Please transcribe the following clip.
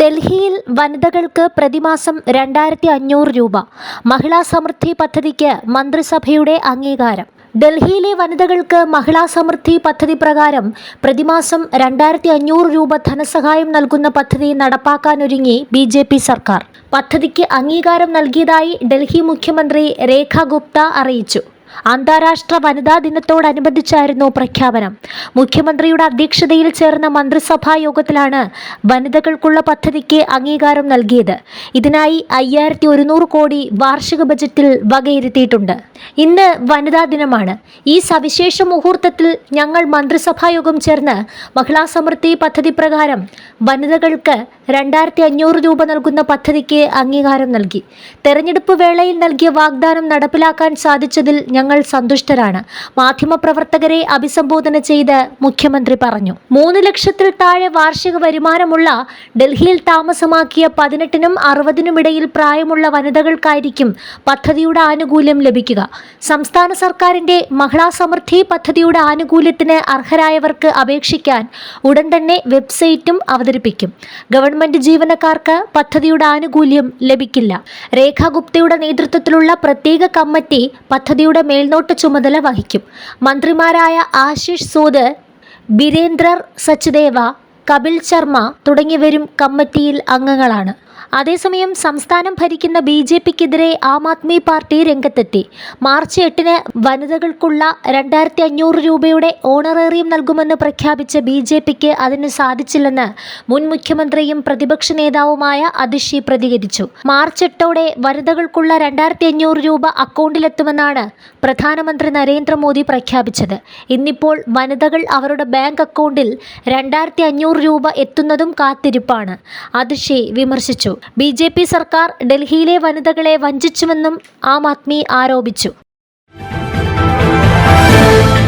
ഡൽഹിയിൽ വനിതകൾക്ക് പ്രതിമാസം രണ്ടായിരത്തി അഞ്ഞൂറ് രൂപ. മഹിളാ സമൃദ്ധി പദ്ധതിക്ക് മന്ത്രിസഭയുടെ അംഗീകാരം. ഡൽഹിയിലെ വനിതകൾക്ക് മഹിളാ സമൃദ്ധി പദ്ധതി പ്രകാരം പ്രതിമാസം രണ്ടായിരത്തി അഞ്ഞൂറ് രൂപ ധനസഹായം നൽകുന്ന പദ്ധതി നടപ്പാക്കാനൊരുങ്ങി ബി ജെ പി സർക്കാർ. പദ്ധതിക്ക് അംഗീകാരം നൽകിയതായി ഡൽഹി മുഖ്യമന്ത്രി രേഖ ഗുപ്ത അറിയിച്ചു. അന്താരാഷ്ട്ര വനിതാ ദിനത്തോടനുബന്ധിച്ചായിരുന്നു പ്രഖ്യാപനം. മുഖ്യമന്ത്രിയുടെ അധ്യക്ഷതയിൽ ചേർന്ന മന്ത്രിസഭാ യോഗത്തിലാണ് വനിതകൾക്കുള്ള പദ്ധതിക്ക് അംഗീകാരം നൽകിയത്. ഇതിനായി അയ്യായിരത്തി ഒരുന്നൂറ് കോടി വാർഷിക ബജറ്റിൽ വകയിരുത്തിയിട്ടുണ്ട്. ഇന്ന് വനിതാ ദിനമാണ്. ഈ സവിശേഷ മുഹൂർത്തത്തിൽ ഞങ്ങൾ മന്ത്രിസഭാ യോഗം ചേർന്ന് മഹിളാ സമൃദ്ധി പദ്ധതി പ്രകാരം വനിതകൾക്ക് രണ്ടായിരത്തി അഞ്ഞൂറ് രൂപ നൽകുന്ന പദ്ധതിക്ക് അംഗീകാരം നൽകി. തെരഞ്ഞെടുപ്പ് വേളയിൽ നൽകിയ വാഗ്ദാനം നടപ്പിലാക്കാൻ സാധിച്ചതിൽ ഞങ്ങൾ സന്തുഷ്ടരാണ്. മാധ്യമപ്രവർത്തകരെ അഭിസംബോധന ചെയ്ത് മുഖ്യമന്ത്രി പറഞ്ഞു. മൂന്ന് ലക്ഷത്തിൽ താഴെ വാർഷിക വരുമാനമുള്ള ഡൽഹിയിൽ താമസമാക്കിയ പതിനെട്ടിനും അറുപതിനും ഇടയിൽ പ്രായമുള്ള വനിതകൾക്കായിരിക്കും പദ്ധതിയുടെ ആനുകൂല്യം ലഭിക്കുക. സംസ്ഥാന സർക്കാരിന്റെ മഹിളാ സമൃദ്ധി പദ്ധതിയുടെ ആനുകൂല്യത്തിന് അർഹരായവർക്ക് അപേക്ഷിക്കാൻ ഉടൻ തന്നെ വെബ്സൈറ്റും അവതരിപ്പിക്കും. ഗവൺമെന്റ് ജീവനക്കാർക്ക് പദ്ധതിയുടെ ആനുകൂല്യം ലഭിക്കില്ല. രേഖാ ഗുപ്തയുടെ നേതൃത്വത്തിലുള്ള പ്രത്യേക കമ്മിറ്റി പദ്ധതിയുടെ മേൽനോട്ട ചുമതല വഹിക്കും. മന്ത്രിമാരായ ആശിഷ് സൂദ് ബിരേന്ദ്രർ സച്ദേവ കപിൽ ശർമ്മ തുടങ്ങിയവരും കമ്മിറ്റിയിൽ അംഗങ്ങളാണ്. അതേസമയം സംസ്ഥാനം ഭരിക്കുന്ന ബി ജെ പിക്കെതിരെ ആം ആദ്മി പാർട്ടി രംഗത്തെത്തി. മാർച്ച് എട്ടിന് വനിതകൾക്കുള്ള രണ്ടായിരത്തി അഞ്ഞൂറ് രൂപയുടെ ഓണറേറിയം നൽകുമെന്ന് പ്രഖ്യാപിച്ച ബി ജെ പിക്ക് അതിന് സാധിച്ചില്ലെന്ന് മുൻ മുഖ്യമന്ത്രിയും പ്രതിപക്ഷ നേതാവുമായ അതിഷി പ്രതികരിച്ചു. മാർച്ച് എട്ടോടെ വനിതകൾക്കുള്ള രണ്ടായിരത്തി അഞ്ഞൂറ് രൂപ അക്കൗണ്ടിലെത്തുമെന്നാണ് പ്രധാനമന്ത്രി നരേന്ദ്രമോദി പ്രഖ്യാപിച്ചത്. ഇന്നിപ്പോൾ വനിതകൾ അവരുടെ ബാങ്ക് അക്കൗണ്ടിൽ രണ്ടായിരത്തി അഞ്ഞൂറ് രൂപ എത്തുന്നതും കാത്തിരിപ്പാണ്. അതിഷി വിമർശിച്ചു. ബി സർക്കാർ ഡൽഹിയിലെ വനിതകളെ വഞ്ചിച്ചുവെന്നും ആം ആദ്മി ആരോപിച്ചു